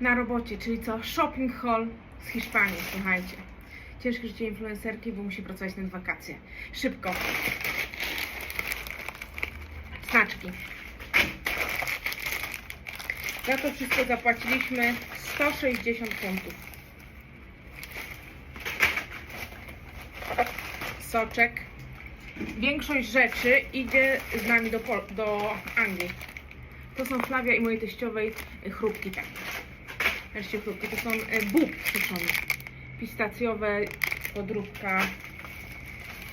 na robocie, czyli co? Shopping haul z Hiszpanii, słuchajcie. Ciężkie życie influencerki, bo musi pracować na wakacje. Szybko. Znaczki. Za to wszystko zapłaciliśmy 160 funtów. Soczek. Większość rzeczy idzie z nami do, do Anglii. To są Flavia i mojej teściowej chrupki takie. Wreszcie chrupki. To są y, bób. Pistacjowe, podróbka,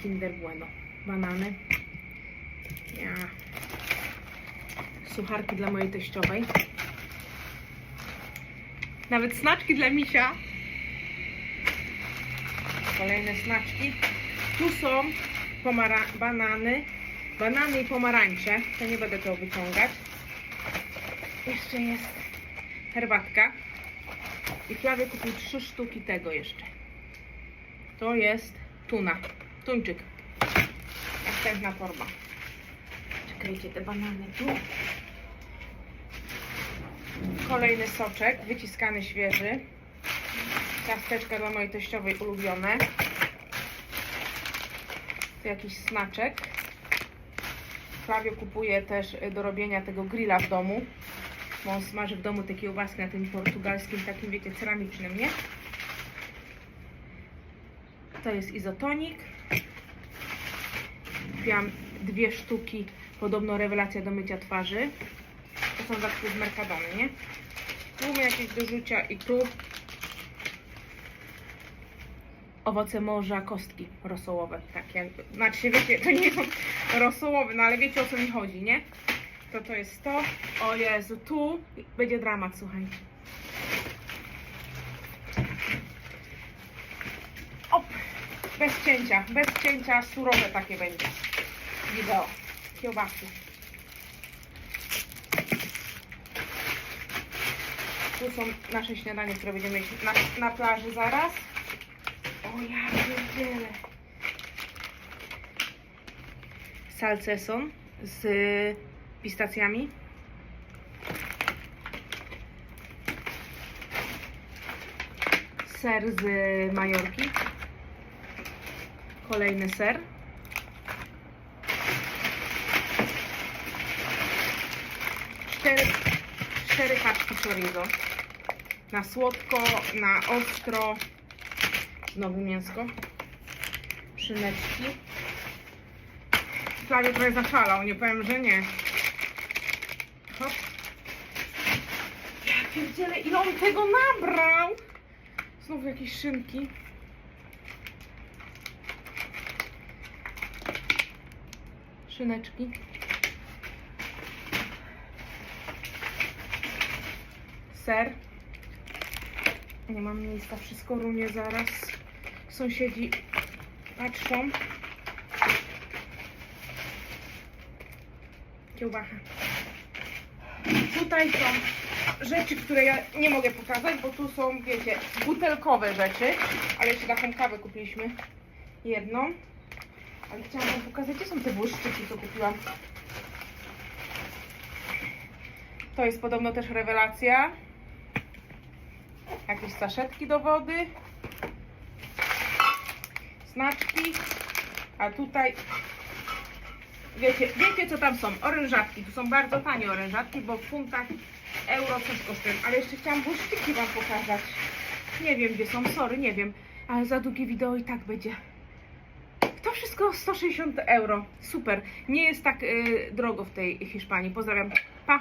Kinder Bueno. Banany. Ja. Sucharki dla mojej teściowej. Nawet snaczki dla misia. Kolejne snaczki. Tu są banany. Banany i pomarańcze. To nie będę tego wyciągać. Jeszcze jest herbatka. I Flawie kupił trzy sztuki tego jeszcze. To jest tuna. Tuńczyk. Następna torba. Czekajcie, te banany tu. Kolejny soczek, wyciskany świeży. Ciasteczka dla mojej teściowej ulubione. Tu jakiś snaczek. Flavio kupuje też y, do robienia tego grilla w domu. Bo on smaży w domu te kiełbaski na tym portugalskim, takim wiecie, ceramicznym, nie? To jest izotonik. Kupiłam dwie sztuki, podobno rewelacja do mycia twarzy. To są zakupy z Mercadony, nie? Tu jakieś do rzucia i tu owoce morza, kostki rosołowe, tak jakby. Znaczy wiecie, to nie są rosołowe, no ale wiecie o co mi chodzi, nie? To to jest to. O Jezu, tu będzie dramat, słuchajcie. Op, bez cięcia, bez cięcia, surowe takie będzie. Wideo, kiełbasy. Tu są nasze śniadanie, które będziemy mieć na, na plaży zaraz. O ja pierdzielę. Salceson z pistacjami. Ser z Majorki. Kolejny ser. Cztery, cztery paczki chorizo. Na słodko, na ostro. Znowu mięsko. Szyneczki. Prawie trochę zaszalał, nie powiem, że nie. Hop. Ja pierdzielę, ile on tego nabrał! Znowu jakieś szynki. Szyneczki. Ser. Nie mam miejsca, wszystko runie zaraz. Sąsiedzi patrzą. Kiełbacha. Tutaj są rzeczy, które ja nie mogę pokazać, bo tu są, wiecie, butelkowe rzeczy. Ale jeszcze taką kawę kupiliśmy. Jedną. Ale chciałam wam pokazać, gdzie są te błyszczyki, co kupiłam. To jest podobno też rewelacja. Jakieś saszetki do wody. Znaczki. A tutaj wiecie, wiecie co tam są? Orężatki. Tu są bardzo tanie orężatki, bo w funtach euro coś kosztują. Ale jeszcze chciałam błyszczyki wam pokazać. Nie wiem gdzie są, sorry, nie wiem. Ale za długie wideo i tak będzie. To wszystko 160 euro. Super. Nie jest tak y, drogo w tej Hiszpanii. Pozdrawiam. Pa!